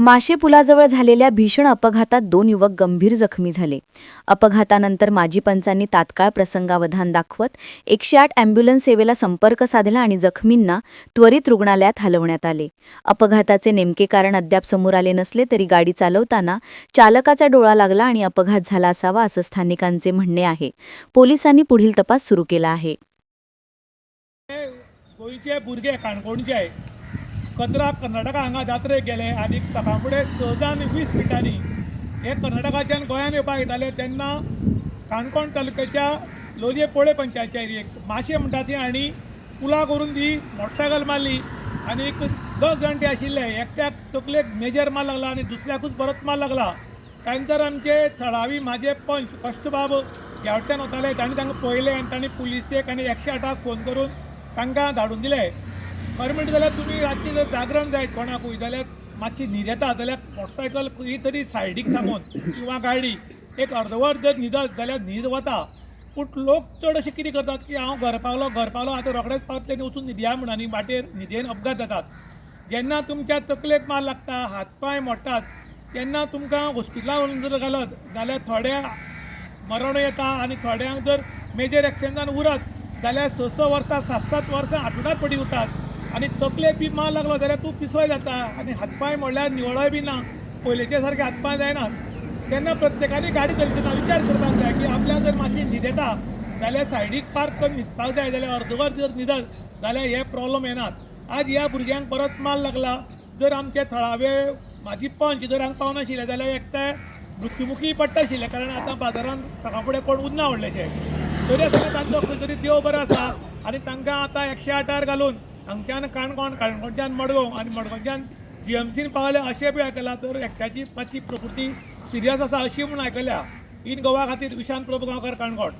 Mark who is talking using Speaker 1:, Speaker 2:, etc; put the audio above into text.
Speaker 1: माशे पुलाजवळ झालेल्या भीषण अपघातात दोन युवक गंभीर जखमी झाले. अपघातानंतर माजी पंचांनी तात्काळ प्रसंगावधान दाखवत एकशे आठ अँब्युलन्स सेवेला संपर्क साधला आणि जखमींना त्वरित रुग्णालयात हलवण्यात आले. अपघाताचे नेमके कारण अद्याप समोर आले नसले तरी गाडी चालवताना चालकाचा डोळा लागला आणि अपघात झाला असावा असं स्थानिकांचे म्हणणे आहे. पोलिसांनी पुढील तपास सुरू केला आहे.
Speaker 2: हे कर्नाटका हांगा जात्रेक गेले आनी सकाळ फुडें स जावन वीस मिनटांनी हे कर्नाटकाच्यान गोंयांत येवपाक येताले तेन्ना काणकोण तालुक्याच्या लोलये पोळे पंचायतच्या एरियेक माशे म्हणटा ती आनी पुला करून ती मोटरसायकल मारली आनी एक दोग जाण ते आशिल्ले. एकट्याक तकलेक मेजर मार लागला आनी दुसऱ्याकूच परत मार लागला. त्यानंतर आमचे थळावी माझे पंच कष्टबाब ह्या वटेन वताले तांणी तांकां पळयलें आनी तांणी पुलिसेक आनी एकशे आठाक फोन करून तांकां धाडून दिले. खरें जाल्यार तुमी रातची जर जागरण जाय कोणाकूय जाल्यार मातशी न्हीद येता जाल्यार मोटरसायकल खंय तरी सायडीक थांबोवन किंवा गाडी एक अर्दवर जर न्हिदत जाल्यार न्हीद वता पूण लोक चड अशें कितें करतात की हांव घर पावलो घर पावलो आतां रोखडेंच पावतले आनी वचून न्हिदया म्हणून आनी वाटेर न्हिदेन अपघात जातात. जेन्ना तुमच्या तकलेक मार लागता हातपांय मोडटात तेन्ना तुमकां हॉस्पिटलांत जर घालत जाल्यार थोड्या मरण येता आनी थोड्यांक जर मेजर एक्सिडंटान उरत जाल्यार स स वर्सां सात सात वर्सां हातूंत पडी उरतात. आनी तकलेक बी मार लागलो जाल्यार तूं पिसोय जाता. आनी हातपांय म्हणल्यार निवळय बी ना. पयलींचे सारके हातपांय जायनात तेन्ना प्रत्येकानी गाडी चलयतना विचार करपाक जाय की आपल्याक जर मातशी न्हीद येता जाल्यार सायडीक पार्क करून न्हिदपाक जाय जाल्यार अर्दवर जर न्हिदत जाल्यार हे प्रॉब्लम येनात आज ह्या भुरग्यांक परत मार लागला. जर आमचे थळावे म्हाजी पंच जर हांगा पावनाशिल्ले जाल्यार एकटे मृत्युमुखी पडटा आशिल्लें कारण आतां बाजारांत सकाळ फुडें कोण उरना व्हडलेशे. तरी आसतना तांचो खंय तरी देव बरो आसा. आनी तांकां आतां एकशे आठार घालून हांगच्यान काणकोण काणकोणच्यान मडगांव आनी मडगांवच्यान जी एम सीन पावले अशें बी आयकलां तर एकट्याची मातशी प्रकृती सिरियस आसा अशी म्हूण आयकल्या इन गोवा खातीर विशांत प्रभू गांवकार काणकोण